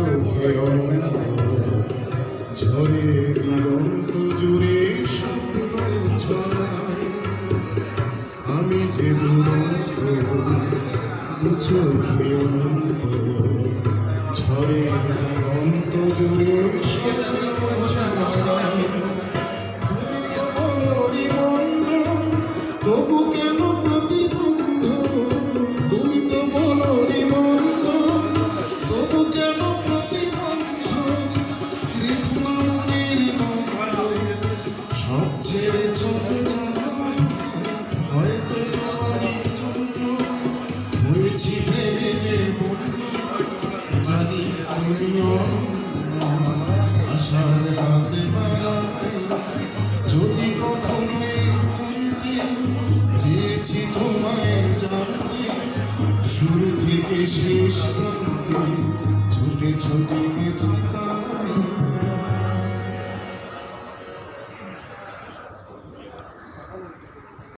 চোখে অনন্ত ঝড়ের দিগন্ত জুড়ে স্বপ্ন আমি যে দুরন্ত দু চোখে অনন্ত ঝড়ের দিগন্ত জুড়ে স্বপ্ন ছড়ায় তবু কেন সব ছেড়ে চলে হয়তো তোমারই জন্য হয়েছি প্রেমে যে। জানি তুমিও আশার হাতে বাড়াই, যদি কখনো একান্তে চেয়েছি তোমায় জানতে, শুরু থেকে শেষ প্রান্তে ছুটে ছুটে গেছি